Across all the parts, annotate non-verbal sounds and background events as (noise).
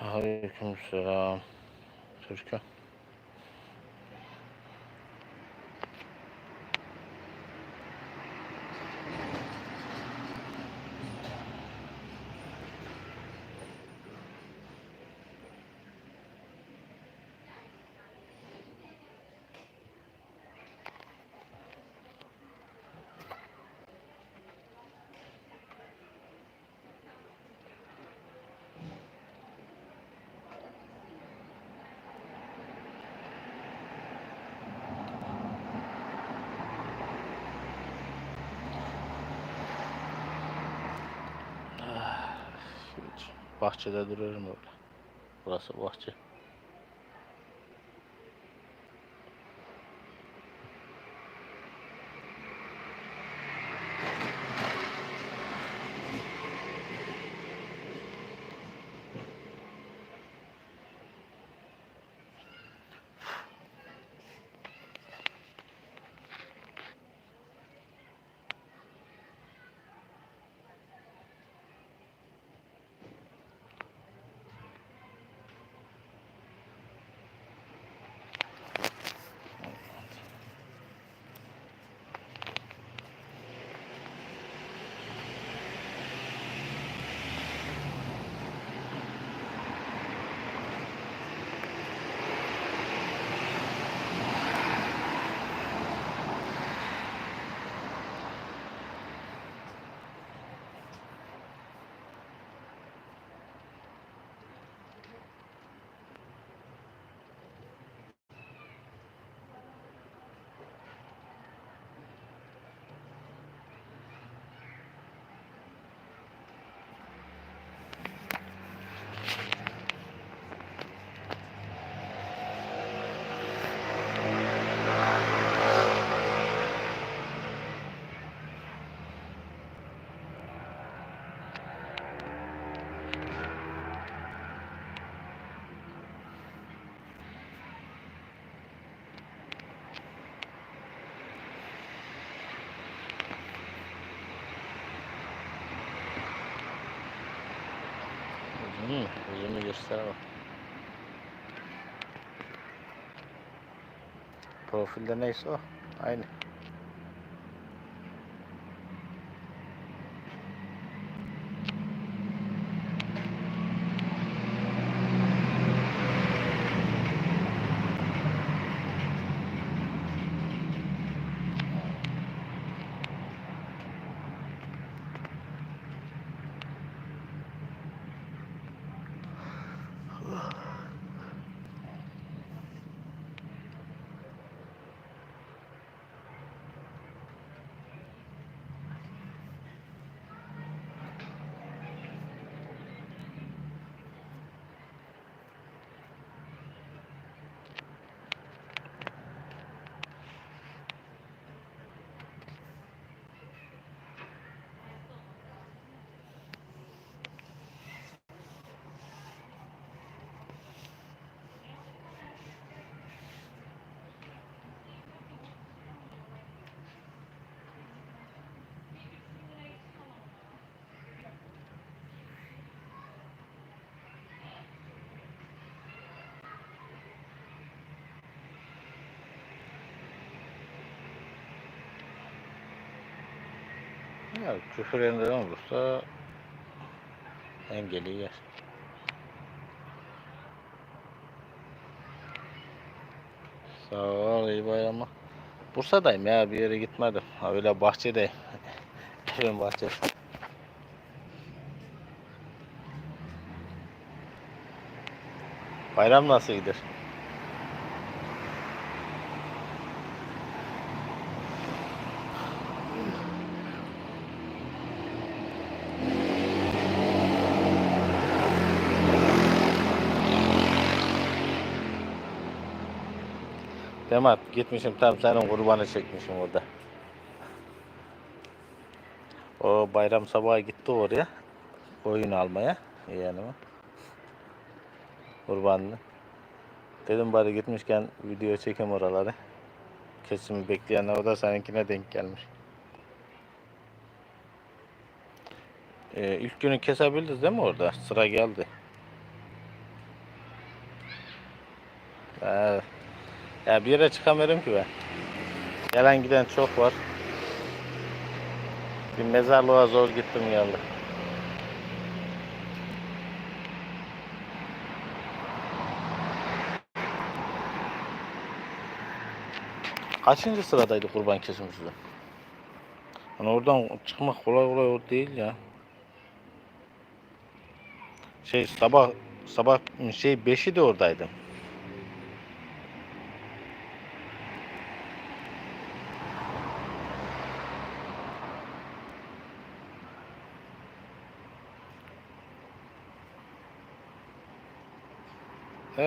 Aleykümselam. Türkan. Hiç Bahçede duruyorum öyle. Burası bahçe. Profilde neyse o. Aynı. Ya küfür eden olursa engeli yer. Sağ ol iyi bayramlar. Bursa'dayım ya bir yere gitmedim. Ha, Öyle bahçedeyim. (laughs) Evin bahçesi. Bayram nasıl gider? Demat gitmişim tam senin kurbanı çekmişim orada. O bayram sabahı gitti oraya. Oyun almaya yeğenime. Kurbanını. Dedim bari gitmişken video çekim oraları. Kesimi bekleyenler o da seninkine denk gelmiş. Ee, ilk günü kesebildiniz değil mi orada? Sıra geldi. Ee, ya bir yere çıkamıyorum ki ben. Gelen giden çok var. Bir mezarlığa zor gittim geldim. Kaçıncı sıradaydı kurban kesim sizde? Hani oradan çıkmak kolay kolay o değil ya. Şey sabah sabah şey beşi de oradaydım.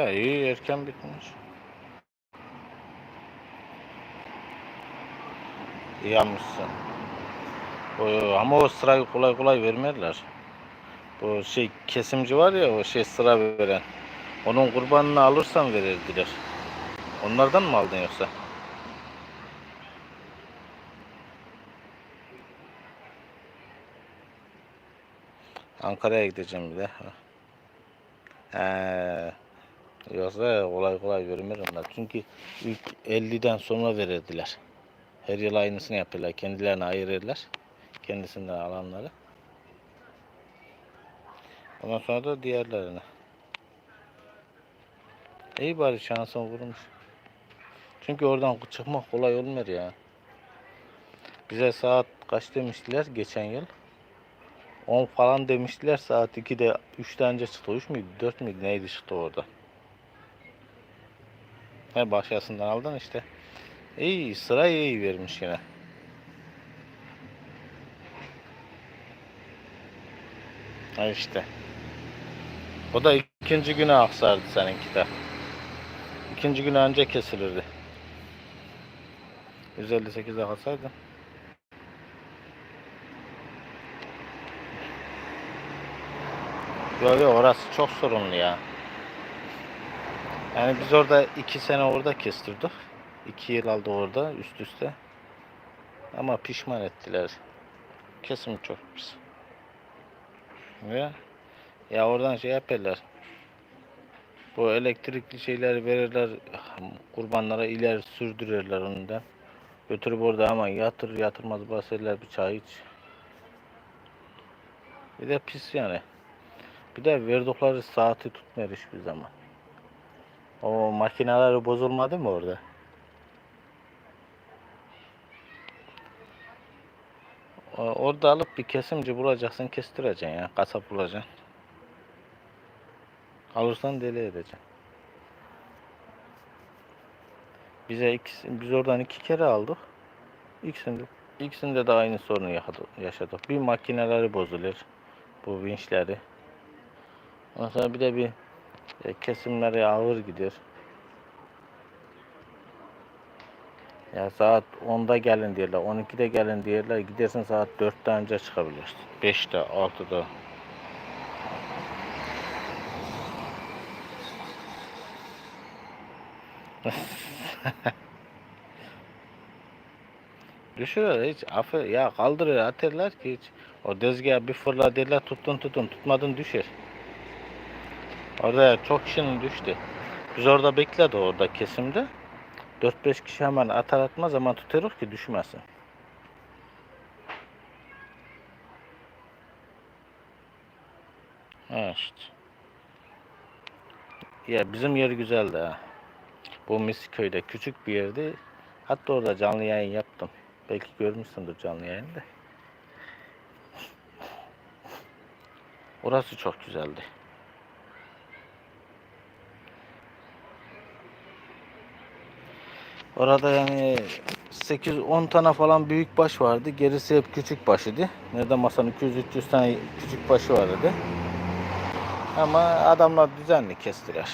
He iyi erken bitmiş. İyi yapmışsın. O, ama o sırayı kolay kolay vermezler. Bu şey kesimci var ya o şey sıra veren. Onun kurbanını alırsan verirdiler. Onlardan mı aldın yoksa? Ankara'ya gideceğim bir de. He. Yoksa kolay kolay vermez onlar. Çünkü ilk 50'den sonra verirdiler. Her yıl aynısını yapıyorlar. Kendilerine ayırırlar. Kendisinden alanları. Ondan sonra da diğerlerine. İyi bari şansın vurmuş. Çünkü oradan çıkmak kolay olmuyor ya. Bize saat kaç demiştiler geçen yıl? 10 falan demiştiler. Saat 2'de 3'te önce çıktı. 3 müydü? 4 müydü? Neydi çıktı orada? He başkasından aldın işte. İyi sırayı iyi vermiş yine. Ha işte. O da ikinci güne aksardı seninki de. İkinci güne önce kesilirdi. 158'e kalsaydı. Yok yok orası çok sorunlu ya. Yani biz orada iki sene orada kestirdik. İki yıl aldı orada üst üste. Ama pişman ettiler. Kesim çok pis. Ya, ya oradan şey yaparlar. Bu elektrikli şeyleri verirler kurbanlara ileri sürdürürler ondan. Götürüp orada ama yatır yatırmaz bahsederler bir çay iç. Bir de pis yani. Bir de verdikleri saati tutmuyor hiçbir zaman. O makineleri bozulmadı mı orada? Orada alıp bir kesimci bulacaksın, kestireceksin ya. Kasap bulacaksın. Alırsan deli edeceksin. Bize ikisi, biz oradan iki kere aldık. İkisinde, ikisinde de aynı sorunu yaşadık. Bir makineleri bozulur. Bu vinçleri. Ondan sonra bir de bir e, kesimleri ağır gidiyor. Ya saat 10'da gelin diyorlar, 12'de gelin diyorlar. Gidersin saat 4'te önce çıkabilirsin. 5'te, 6'da. (laughs) Düşürüyor hiç affı ya kaldırıyor atarlar ki hiç. O dezgahı bir fırla derler tuttun tutun tutmadın düşer. Orada çok kişinin düştü. Biz orada bekledi orada kesimde. 4-5 kişi hemen atar atmaz ama tutarız ki düşmesin. İşte. Ya bizim yer güzeldi ha. Bu Misköy'de küçük bir yerdi. Hatta orada canlı yayın yaptım. Belki görmüşsündür canlı yayında. Orası çok güzeldi. Orada yani 8-10 tane falan büyük baş vardı. Gerisi hep küçük baş idi. Nerede masanın 200-300 tane küçük başı vardı. Ama adamlar düzenli kestiler.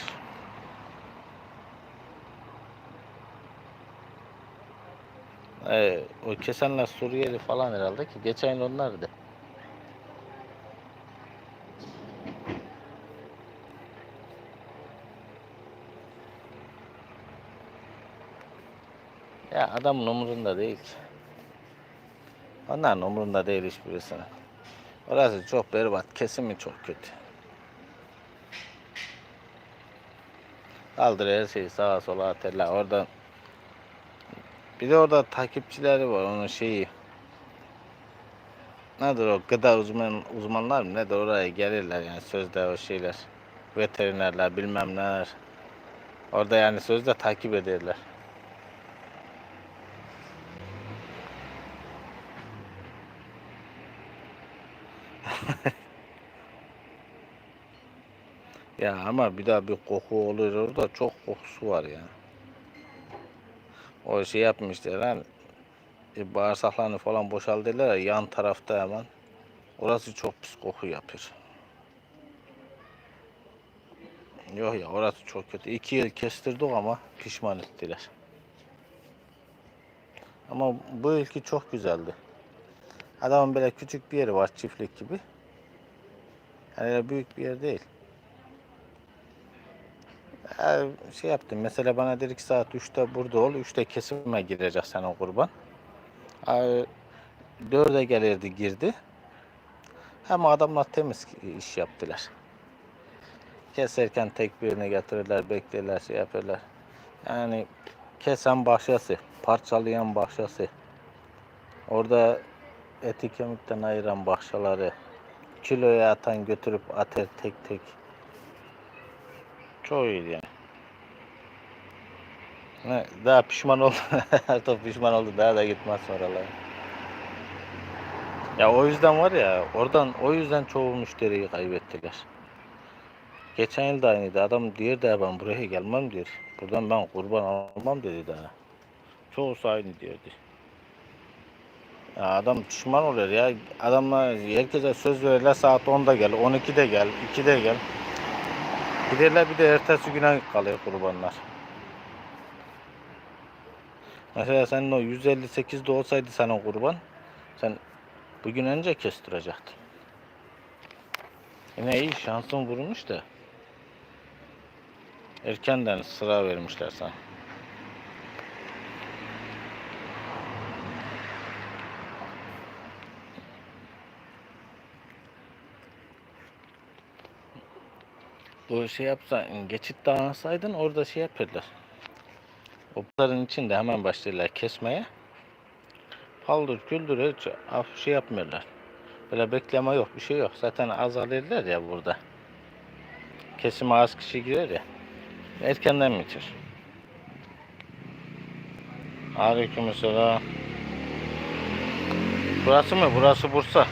Ee, o kesenler Suriyeli falan herhalde ki geçen yıl onlardı. Ya adamın umurunda değil ki. Onların umurunda değil hiçbirisinin. Orası çok berbat, kesimi çok kötü. Kaldırıyor her şeyi sağa sola atarlar. Oradan bir de orada takipçileri var onun şeyi. Nedir o gıda uzman uzmanlar mı nedir oraya gelirler yani sözde o şeyler. Veterinerler bilmem neler. Orada yani sözde takip ederler. Ya ama bir daha bir koku oluyor orada çok kokusu var ya. O şey yapmışlar lan. E, bağırsaklarını falan boşaltırlar ya yan tarafta hemen. Orası çok pis koku yapıyor. Yok ya orası çok kötü. İki yıl kestirdik ama pişman ettiler. Ama bu ilki çok güzeldi. Adamın böyle küçük bir yeri var çiftlik gibi. Yani büyük bir yer değil. Şey yaptım. Mesela bana dedi ki saat 3'te burada ol. 3'te kesime girecek sen o kurban. Ay, 4'e gelirdi girdi. Hem adamlar temiz iş yaptılar. Keserken tek birine getirirler, beklerler, şey yapıyorlar. Yani kesen bahçesi, parçalayan bahçesi. Orada eti kemikten ayıran bahçeleri. Kiloya atan götürüp ater tek tek. Çok iyiydi yani. Ne, daha pişman oldu. Artık (laughs) pişman oldu. Daha da gitmez oralara. Ya o yüzden var ya oradan o yüzden çoğu müşteriyi kaybettiler. Geçen yıl da aynıydı. Adam diyor da ben buraya gelmem diyor. Buradan ben kurban almam dedi daha. Çoğusu aynı diyordu. Ya adam pişman oluyor ya. Adamlar herkese söz verirler saat 10'da gel, 12'de gel, 2'de gel. Giderler bir de ertesi güne kalıyor kurbanlar. Mesela senin o 158'de olsaydı senin kurban, sen bugün önce kestirecektin. Yine iyi şansın vurmuş da. Erkenden sıra vermişler sana. O şey yapsan, geçit dağınsaydın orada şey yapıyorlar. Opların içinde hemen başlıyorlar kesmeye. Paldır küldür hiç af şey yapmıyorlar. Böyle bekleme yok, bir şey yok. Zaten azalırlar ya burada. Kesime az kişi girer ya. Erkenden bitir. Aleykümselam. Burası mı? Burası Bursa.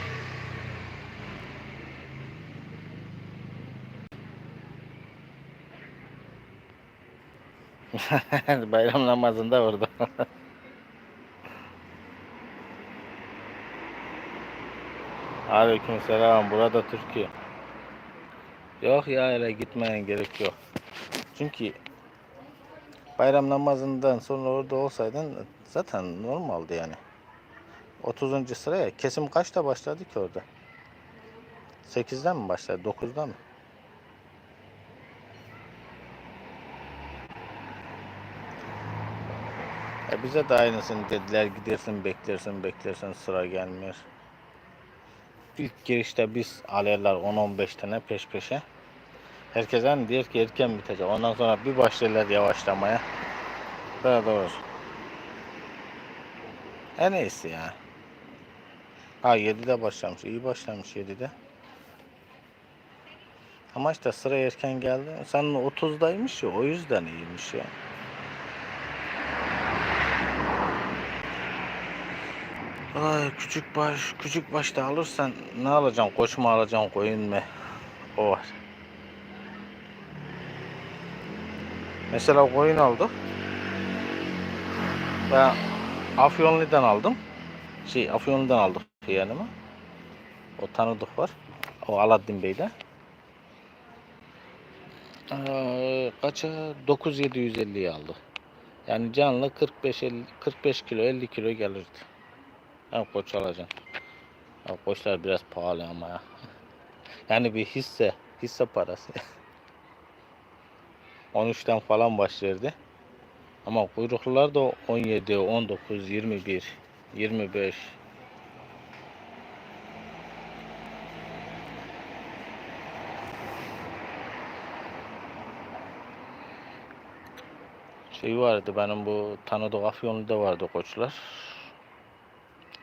(laughs) Bayram namazında orada. (laughs) Aleykümselam. Burada Türkiye. Yok ya öyle gitmeyen gerek yok. Çünkü bayram namazından sonra orada olsaydın zaten normaldi yani. 30. sıraya kesim kaçta başladı ki orada? 8'den mi başladı? 9'dan mı? Bize de aynısını dediler. Gidersin beklersin beklersin sıra gelmiyor. İlk girişte biz alırlar 10-15 tane peş peşe. Herkes hani diyor ki erken bitecek. Ondan sonra bir başlarlar yavaşlamaya. Daha doğru. En iyisi ya. Ha 7'de başlamış. İyi başlamış 7'de. Ama işte sıra erken geldi. Senin 30'daymış ya o yüzden iyiymiş ya. Ay küçük baş, küçük başta alırsan ne alacaksın? Koç mu alacaksın, koyun mu? O var. Mesela koyun aldık. Ben Afyonlu'dan aldım. Şey Afyonlu'dan aldık yeğenimi. O tanıdık var. O Aladdin Bey'de. Ee, kaça? 9750'ye aldı. Yani canlı 45 50, 45 kilo 50 kilo gelirdi. Ha koç alacaksın. Ha koçlar biraz pahalı ama ya. Yani bir hisse, hisse parası. (laughs) 13'ten falan başlardı. Ama kuyruklular da 17, 19, 21, 25. Şey vardı benim bu tanıdık Afyonlu'da vardı koçlar.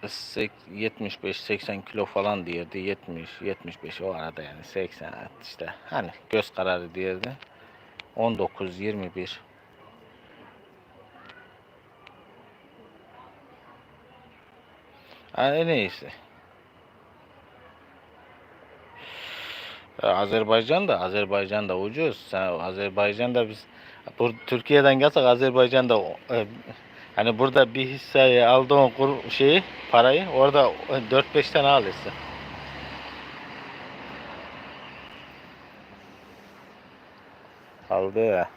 75-80 kilo falan diyordu. 70, 75 o arada yani 80 işte hani göz kararı diyordu. 19, 21. Ha, en iyisi. Ya Azerbaycan da Azerbaycan da ucuz. Azerbaycan'da biz Türkiye'den gelsek Azerbaycan'da e, hani burada bir hisseyi aldığın kur şeyi parayı orada 4-5 tane alırsın. Kaldı ya.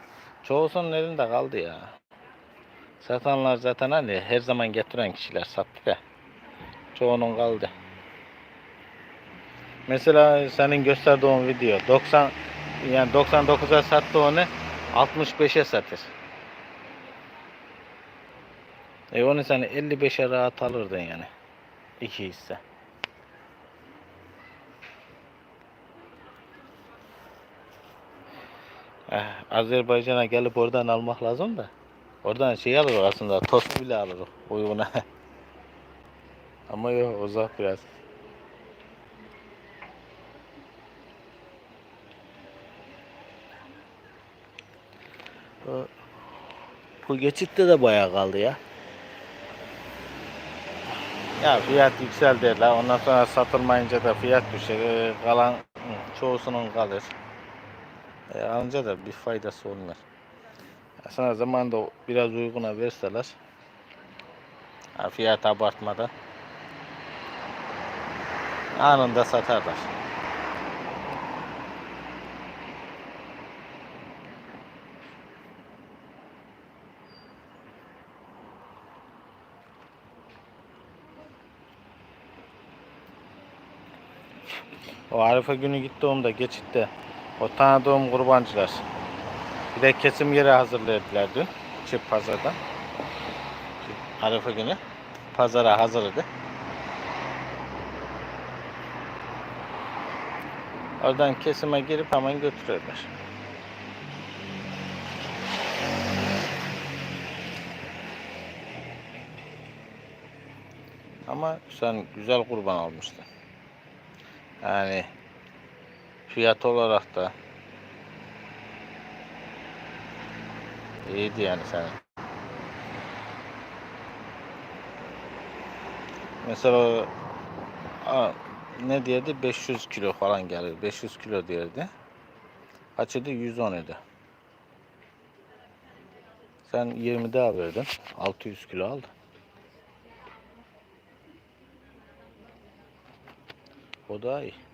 Çoğusunun elinde kaldı ya. Satanlar zaten hani her zaman getiren kişiler sattı ya. Çoğunun kaldı. Mesela senin gösterdiğin video 90 yani 99'a sattı onu 65'e satır. E onu sen 55'e rahat alırdın yani. İki hisse. Eh, Azerbaycan'a gelip oradan almak lazım da. Oradan şey alır aslında tost bile alır uyguna. (laughs) Ama yok uzak biraz. Bu geçitte de bayağı kaldı ya. Ya fiyat yükseldi la ondan sonra satılmayınca da fiyat düşer. Ee, Kalan çoğusunun kalır. E, alınca da bir faydası olmaz. Ya sana zamanında biraz uyguna verseler ha, fiyat abartmadan anında satarlar. O Arife günü gittiğimde geçitte o tanıdığım kurbancılar bir de kesim yeri hazırladılar dün çift pazarda. Arife günü pazara hazırladı. Oradan kesime girip hemen götürüyorlar. Ama sen güzel kurban almıştın. Yani fiyat olarak da iyiydi yani senin. Mesela a, ne diyordu? 500 kilo falan gelir. 500 kilo diyordu. Kaç idi? 110 idi. Sen 20 daha verdin. 600 kilo aldın. O.